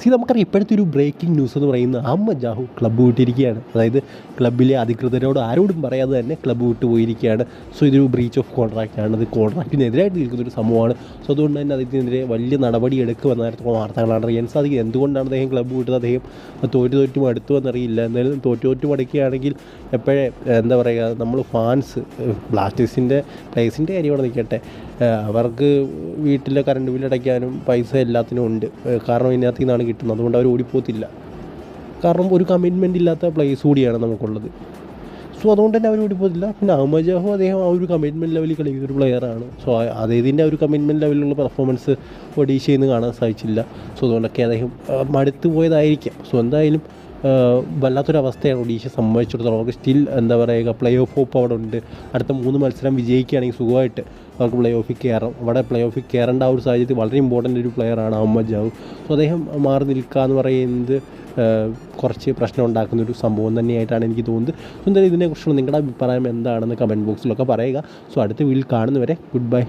C നമുക്കറിയാം ഇപ്പോഴത്തെ ഒരു ബ്രേക്കിംഗ് ന്യൂസ് എന്ന് പറയുന്നത് അമ്മ ജാഹു ക്ലബ്ബ് വിട്ടിരിക്കുകയാണ്. അതായത് ക്ലബ്ബിലെ അധികൃതരോട് ആരോടും പറയാതെ തന്നെ ക്ലബ്ബ് വിട്ട് പോയിരിക്കുകയാണ്. സോ ഇതൊരു ബ്രീച്ച് ഓഫ് കോൺട്രാക്റ്റ് ആണ്. ഇത് കോൺട്രാക്റ്റിനെതിരായിട്ട് നിൽക്കുന്ന ഒരു സംഭവമാണ് സോ അതുകൊണ്ട് തന്നെ അതിനെതിരെ വലിയ നടപടി എടുക്കുമെന്ന നേരത്തെ വാർത്തകളാണ് അറിയാൻ സാധിക്കുന്നത്. എന്തുകൊണ്ടാണ് അദ്ദേഹം ക്ലബ്ബ് വിട്ടത്? അദ്ദേഹം തോറ്റു തോറ്റും അടുത്തു എന്നറിയില്ല എന്തായാലും തോറ്റു തോറ്റും അടുക്കുകയാണെങ്കിൽ എപ്പോഴേ എന്താ പറയുക നമ്മൾ ഫാൻസ് ബ്ലാസ്റ്റേഴ്സിന്റെ പ്ലേസിന്റെ കാര്യമാണ് നിൽക്കട്ടെ. അവർക്ക് വീട്ടിലെ കറണ്ട് ബില്ല് അടയ്ക്കാനും പൈസ എല്ലാത്തിനും ഉണ്ട്. കാരണം ഇതിനകത്ത് നിന്നാണ് കിട്ടുന്നത് അതുകൊണ്ട് അവർ ഓടിപ്പോത്തില്ല. കാരണം ഒരു കമ്മിറ്റ്മെന്റ് ഇല്ലാത്ത പ്ലേസ് കൂടിയാണ് നമുക്കുള്ളത്. സോ അതുകൊണ്ട് തന്നെ അവർ ഓടിപ്പോത്തില്ല. പിന്നെ അഹമ്മദ് അദ്ദേഹം ആ ഒരു കമ്മിറ്റ്മെന്റ് ലെവലിൽ കളിക്കുന്ന ഒരു പ്ലെയറാണ് സോ അദ്ദേഹത്തിന്റെ ഒരു കമ്മിറ്റ്മെന്റ് ലെവലിലുള്ള പെർഫോമൻസ് ഒഡീഷയിൽ നിന്ന് കാണാൻ സാധിച്ചില്ല. സോ അതുകൊണ്ടൊക്കെ അദ്ദേഹം മടുത്തു പോയതായിരിക്കാം. സോ എന്തായാലും വല്ലാത്തൊരവസ്ഥയാണ് ഒഡീഷ സംബന്ധിച്ചിടത്തോളം. അവർക്ക് സ്റ്റിൽ എന്താ പറയുക പ്ലേ ഓഫ് ഹോപ്പ് അവിടെ ഉണ്ട് അടുത്ത മൂന്ന് മത്സരം വിജയിക്കുകയാണെങ്കിൽ സുഖമായിട്ട് അവർക്ക് പ്ലേ ഓഫിൽ കയറാം. അവിടെ പ്ലേ ഓഫിൽ കയറേണ്ട ആ ഒരു സാഹചര്യത്തിൽ വളരെ ഇമ്പോർട്ടന്റ് ഒരു പ്ലെയറാണ് അഹമ്മദ് ജാവു. സോ അദ്ദേഹം മാറി നിൽക്കുക എന്ന് പറയുന്നത് കുറച്ച് പ്രശ്നം ഉണ്ടാക്കുന്ന ഒരു സംഭവം തന്നെയായിട്ടാണ് എനിക്ക് തോന്നുന്നത്. സോ എന്തായാലും ഇതിനെക്കുറിച്ചുള്ള നിങ്ങളുടെ അഭിപ്രായം എന്താണെന്ന് കമന്റ് ബോക്സിലൊക്കെ പറയുക. സോ അടുത്ത വീട്ടിൽ കാണുന്നവരെ ഗുഡ് ബൈ